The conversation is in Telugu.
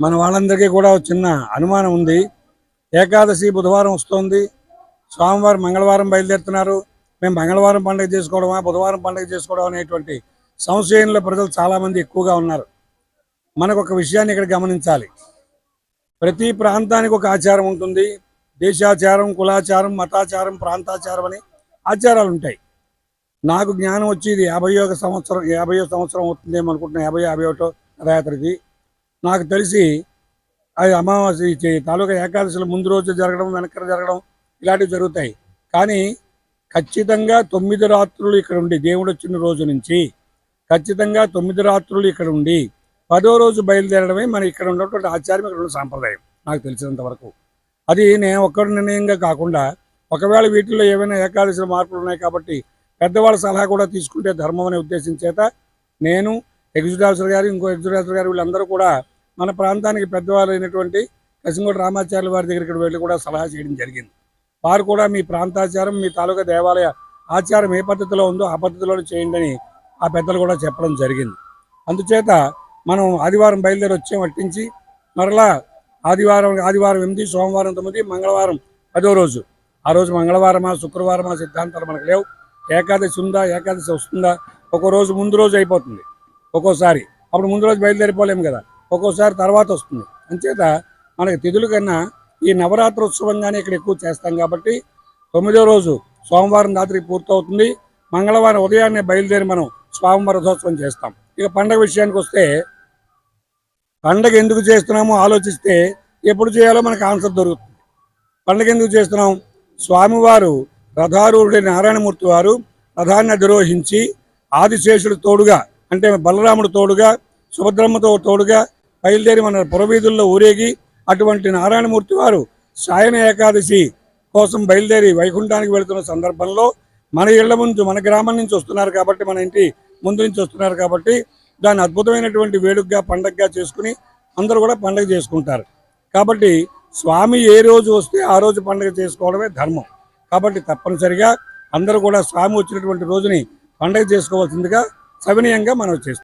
మన వాళ్ళందరికీ కూడా చిన్న అనుమానం ఉంది. ఏకాదశి బుధవారం వస్తుంది. స్వామివారం మంగళవారం బయలుదేరుతున్నారు. మేము మంగళవారం పండుగ చేసుకోవడమా బుధవారం పండుగ చేసుకోవడం అనేటువంటి సంశయంలో ప్రజలు చాలామంది ఎక్కువగా ఉన్నారు. మనకు ఒక విషయాన్ని ఇక్కడ గమనించాలి. ప్రతి ప్రాంతానికి ఒక ఆచారం ఉంటుంది. దేశాచారం కులాచారం మతాచారం ప్రాంతాచారం అని ఆచారాలు ఉంటాయి. నాకు జ్ఞానం వచ్చి ఇది యాభై ఒక సంవత్సరం యాభై సంవత్సరం అవుతుందేమో అనుకుంటున్నా. యాభై యాభై ఒకటో రాత్రికి. నాకు తెలిసి అది అమావాస్య తాలూకా ఏకాదశిలో ముందు రోజు జరగడం వెనక జరగడం ఇలాంటివి జరుగుతాయి. కానీ ఖచ్చితంగా తొమ్మిది రాత్రులు ఇక్కడ ఉండి దేవుడు వచ్చిన రోజు నుంచి ఖచ్చితంగా తొమ్మిది రాత్రులు ఇక్కడ ఉండి పదో రోజు బయలుదేరడమే మన ఇక్కడ ఉన్నటువంటి ఆచారం ఇక్కడ ఉన్న సాంప్రదాయం నాకు తెలిసినంత వరకు. అది నేను ఒక్కడి నిర్ణయంగా కాకుండా ఒకవేళ వీటిల్లో ఏమైనా ఏకాదశి మార్పులు ఉన్నాయి కాబట్టి పెద్దవాళ్ళ సలహా కూడా తీసుకుంటే ధర్మం అనే ఉద్దేశం చేత నేను ఎగ్జిక్యూటివ్ ఆఫీసర్ గారు ఇంకో ఎగ్జిక్యూటివ్ ఆఫీసర్ గారు వీళ్ళందరూ కూడా మన ప్రాంతానికి పెద్దవాళ్ళు అయినటువంటి కసింగోటి రామాచార్యుల వారి దగ్గరికి వెళ్ళి కూడా సలహా చేయడం జరిగింది. వారు కూడా మీ ప్రాంతాచారం మీ తాలూకా దేవాలయ ఆచారం ఏ పద్ధతిలో ఉందో ఆ పద్ధతిలో చేయండి అని ఆ పెద్దలు కూడా చెప్పడం జరిగింది. అందుచేత మనం ఆదివారం బయలుదేరి వచ్చే పట్టించి మరలా ఆదివారం ఆదివారం ఎనిమిది సోమవారం తొమ్మిది మంగళవారం పదో రోజు. ఆ రోజు మంగళవారమా శుక్రవారమా సిద్ధాంతాలు మనకు లేవు. ఏకాదశి ఉందా ఏకాదశి వస్తుందా? ఒక్కో రోజు ముందు రోజు అయిపోతుంది. ఒక్కోసారి. అప్పుడు ముందు రోజు బయలుదేరిపోలేము కదా. ఒక్కోసారి తర్వాత వస్తుంది. అంచేత మనకి తిథుల కన్నా ఈ నవరాత్రోత్సవంగానే ఇక్కడ ఎక్కువ చేస్తాం కాబట్టి తొమ్మిదో రోజు సోమవారం రాత్రి పూర్తవుతుంది. మంగళవారం ఉదయాన్నే బయలుదేరి మనం స్వామివారి రథోత్సవం చేస్తాం. ఇక పండగ విషయానికి వస్తే పండగ ఎందుకు చేస్తున్నామో ఆలోచిస్తే ఎప్పుడు చేయాలో మనకు ఆన్సర్ దొరుకుతుంది. పండగ ఎందుకు చేస్తున్నాం? స్వామివారు రథారూఢుడి నారాయణమూర్తి వారు రథాన్ని అధిరోహించి ఆదిశేషుడు తోడుగా అంటే బలరాముడు తోడుగా సుభద్రమ్మతో తోడుగా బయలుదేరి మన పురవీధుల్లో ఊరేగి అటువంటి నారాయణమూర్తి వారు సాయన ఏకాదశి కోసం బయలుదేరి వైకుంఠానికి వెళుతున్న సందర్భంలో మన ఇళ్ళ ముందు మన గ్రామం నుంచి వస్తున్నారు కాబట్టి మన ఇంటి ముందు నుంచి వస్తున్నారు కాబట్టి దాన్ని అద్భుతమైనటువంటి వేడుకగా పండగగా చేసుకుని అందరూ కూడా పండగ చేసుకుంటారు. కాబట్టి స్వామి ఏ రోజు వస్తే ఆ రోజు పండగ చేసుకోవడమే ధర్మం. కాబట్టి తప్పనిసరిగా అందరూ కూడా స్వామి వచ్చినటువంటి రోజుని పండగ చేసుకోవాల్సిందిగా సవినయంగా మనం చేస్తాం